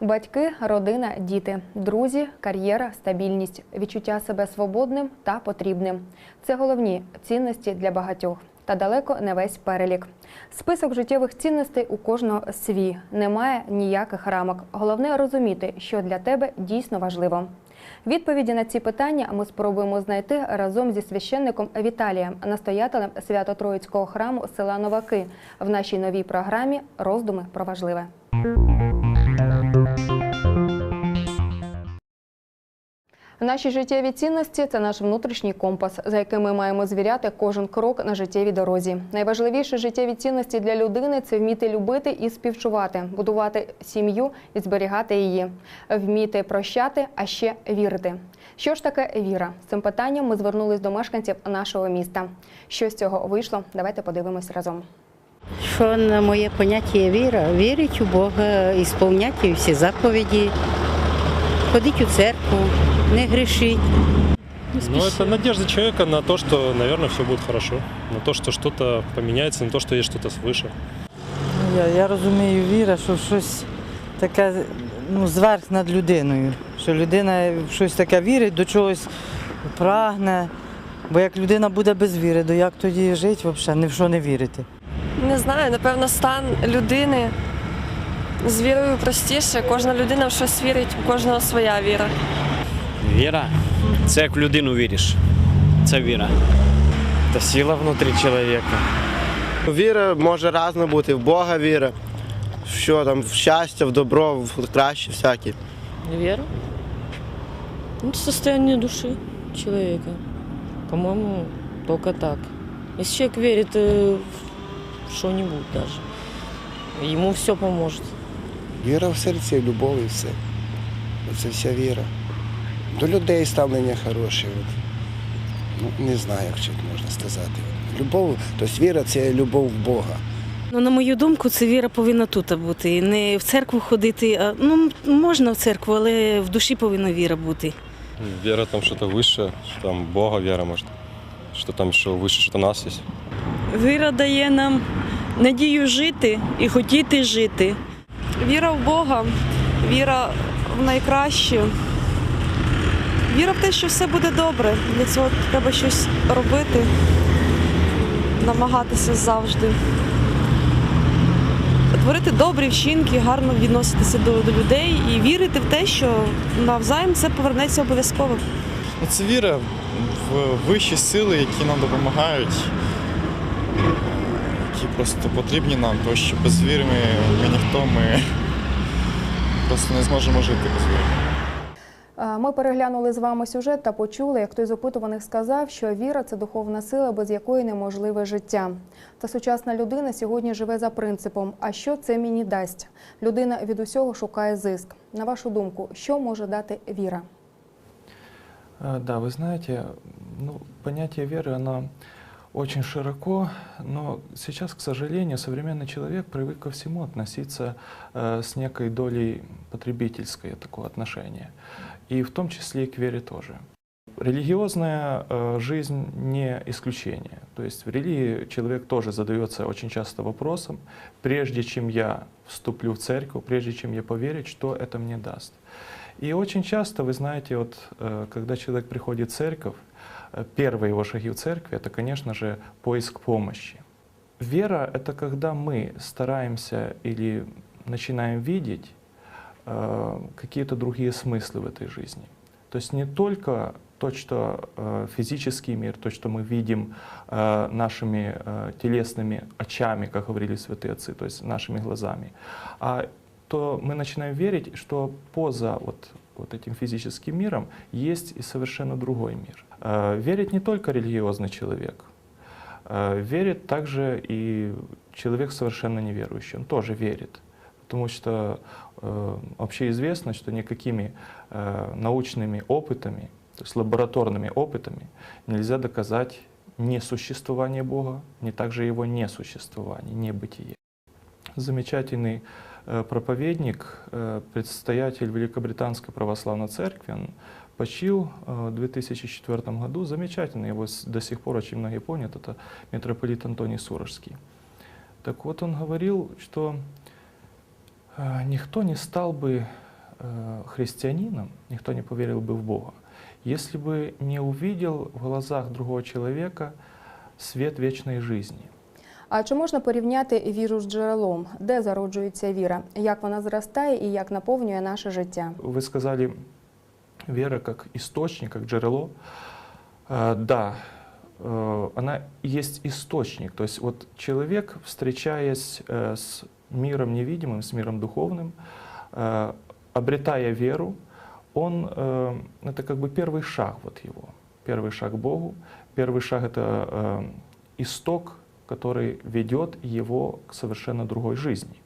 Батьки, родина, діти, друзі, кар'єра, стабільність, відчуття себе свободним та потрібним. Це головні цінності для багатьох. Та далеко не весь перелік. Список життєвих цінностей у кожного свій. Немає ніяких рамок. Головне розуміти, що для тебе дійсно важливо. Відповіді на ці питання ми спробуємо знайти разом зі священником Віталієм, настоятелем Свято-Троїцького храму села Новаки в нашій новій програмі Роздуми про важливе. Наші життєві цінності це наш внутрішній компас, за яким ми маємо звіряти кожен крок на життєвій дорозі. Найважливіші життєві цінності для людини це вміти любити і співчувати, будувати сім'ю і зберігати її, вміти прощати, а ще вірити. Що ж таке віра? З цим питанням ми звернулись до мешканців нашого міста. Що з цього вийшло? Давайте подивимось разом. Що на моє поняття віра? Вірить у Бога, ісполняти всі заповіді, ходить у церкву, не грішить. Ну, это надежда человека на то, что, наверное, все будет хорошо. На то, что что-то поменяется, на то, что есть что-то свыше. Я, я розумію, віра, що щось таке ну, зверх над людиною. Що людина в щось таке вірить, до чогось прагне. Бо як людина буде без віри, то як тоді жити взагалі, ні в що не вірити? Не знаю, напевно, стан людини з вірою простіше. Кожна людина в щось вірить, у кожного своя віра. Віра це як в людину віриш. Це віра. Та сила внутрі чоловіка. Віра може різна бути, в Бога віра, в що там, в щастя, в добро, в краще всякі. Вера? Ну, это состояние души человека. По-моему, только так. Если человек верит э, в что-нибудь даже, ему все поможет. Віра в серці, любов і все. Це вся віра. До людей ставлення хороше. От. Ну, не знаю, як можна сказати. Любов, тобто віра це любов в Бога. Ну, на мою думку, це віра повинна тут бути. Не в церкву ходити, а ну можна в церкву, але в душі повинна віра бути. Вера там что-то выше, что там Бога вера, может, что там еще выше, что нас есть. Віра дає нам надію жити і хотіти жити. Віра в Бога, віра в найкраще. Віра в те, що все буде добре. Для цього треба щось робити, намагатися завжди. Творити добрі вчинки, гарно відноситися до, до людей і вірити в те, що навзаєм це повернеться обов'язково. Ну, Це віра в вищі сили, які нам допомагають, які просто потрібні нам, тому що без віри ми, ми ніхто, ми просто не зможемо жити без віри. Е, Ми переглянули з вами сюжет та почули, як той з опитуваних сказав, що віра це духовна сила, без якої неможливе життя. Та сучасна людина сьогодні живе за принципом: а що це мені дасть? Людина від усього шукає зиск. На вашу думку, що може дати віра? А, Да, вы знаете, ну, понятие веры, оно очень широко, но сейчас, к сожалению, современный человек привык ко всему относиться э, с некой долей потребительской такого отношения, И в том числе и к вере тоже. Религиозная э, жизнь не исключение. То есть в религии человек тоже задается очень часто вопросом, прежде чем я вступлю в церковь, прежде чем я поверю, что это мне даст. И очень часто, вы знаете, вот, э, когда человек приходит в церковь, э, первые его шаги в церкви — это, конечно же, поиск помощи. Вера — это когда мы стараемся или начинаем видеть какие-то другие смыслы в этой жизни. То есть не только то, что э, физический мир, то, что мы видим э, нашими э, телесными очами, как говорили святые отцы, то есть нашими глазами, а то мы начинаем верить, что поза вот, вот этим физическим миром есть и совершенно другой мир. Э, Верит не только религиозный человек, э, верит также и человек совершенно неверующий, он тоже верит. Потому что э, общеизвестно, что никакими э, научными опытами, то есть лабораторными опытами нельзя доказать несуществование Бога, не также его несуществование, небытие. Замечательный э, проповедник, э, предстоятель Великобританской православной церкви, он почил э, в 2004 году, замечательный, его с- до сих пор очень многие помнят, это митрополит Антоний Сурожский. Так вот, он говорил, что э, никто не стал бы э, христианином, никто не поверил бы в Бога, если бы не увидел в глазах другого человека свет вечной жизни. А чи можна порівняти віру з джерелом? Де зароджується віра? Як вона зростає і як наповнює наше життя? Вы сказали, вера как источник, как джерело. Э, Да, э, она есть источник. То есть вот человек, встречаясь э, с миром невидимым, с миром духовным, э, обретая веру, он, э, это как бы первый шаг вот его, первый шаг к Богу, первый шаг это э, исток, который ведет его к совершенно другой жизни,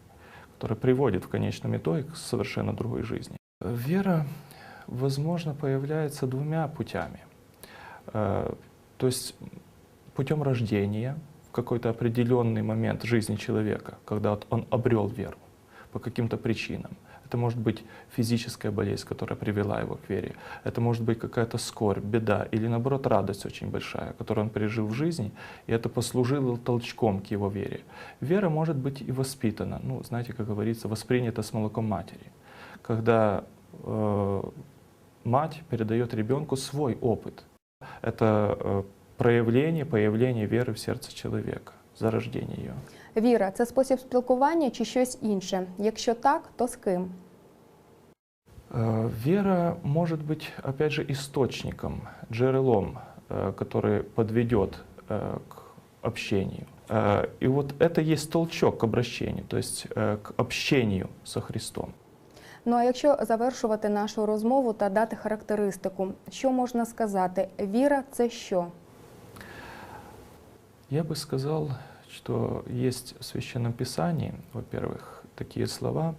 который приводит в конечном итоге к совершенно другой жизни. Вера, возможно, появляется двумя путями. То есть путем рождения в какой-то определенный момент жизни человека, когда вот он обрел веру по каким-то причинам. Это может быть физическая болезнь, которая привела его к вере. Это может быть какая-то скорбь, беда или наоборот радость очень большая, которую он пережил в жизни, и это послужило толчком к его вере. Вера может быть и воспитана, ну, знаете, как говорится, воспринята с молоком матери, когда э, мать передает ребенку свой опыт. Это э, проявление, появление веры в сердце человека, зарождение ее. Віра це спосіб спілкування чи щось інше? Якщо так, то з ким? Э, Вера может быть, опять же, источником, джерелом, э, который подведет э, к общению. Э, И вот это есть толчок к обращению, то есть э, к общению со Христом. Ну а якщо завершувати нашу розмову та дати характеристику, що можна сказати? Віра це що? Я бы сказал, что есть в Священном Писании, во-первых, такие слова.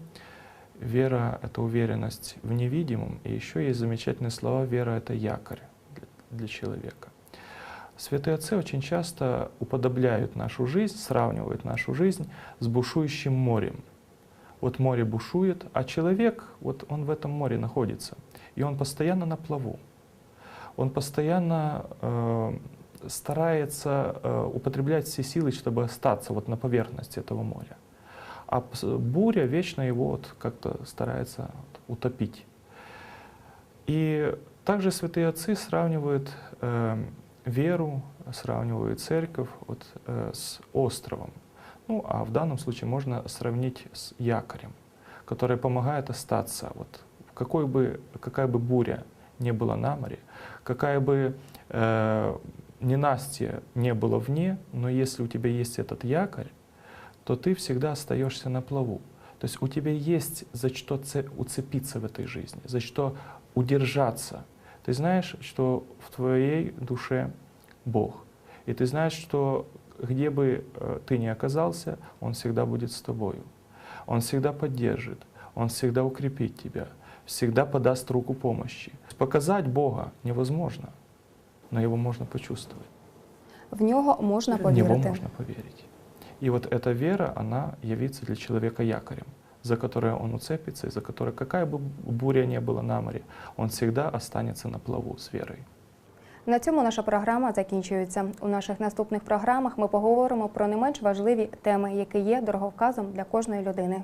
Вера — это уверенность в невидимом, и еще есть замечательные слова «вера — это якорь для, человека». Святые Отцы очень часто уподобляют нашу жизнь, сравнивают нашу жизнь с бушующим морем. Вот море бушует, а человек, вот он в этом море находится, и он постоянно на плаву. Он постоянно э, старается э, употреблять все силы, чтобы остаться вот на поверхности этого моря. А пс- буря вечно его вот как-то старается вот утопить. И также святые отцы сравнивают э, веру, сравнивают церковь вот, э, с островом. Ну, а в данном случае можно сравнить с якорем, который помогает остаться. Вот, в какой бы, какая бы буря не была на море, какая бы э, ненастье не было вне, но если у тебя есть этот якорь, то ты всегда остаешься на плаву. То есть у тебя есть за что це- уцепиться в этой жизни, за что удержаться. Ты знаешь, что в твоей душе Бог. И ты знаешь, что где бы э, ты ни оказался, Он всегда будет с тобою. Он всегда поддержит, Он всегда укрепит тебя, всегда подаст руку помощи. Показать Бога невозможно, но Его можно почувствовать. В нього можна В Него повірити. можно поверить. И вот эта вера, она явится для человека якорем, за которое он уцепится, и за которое какая бы буря ни была на море, он всегда останется на плаву с верой. На цьому наша програма закінчується. У наших наступних програмах ми поговоримо про не менш важливі теми, які є дороговказом для кожної людини.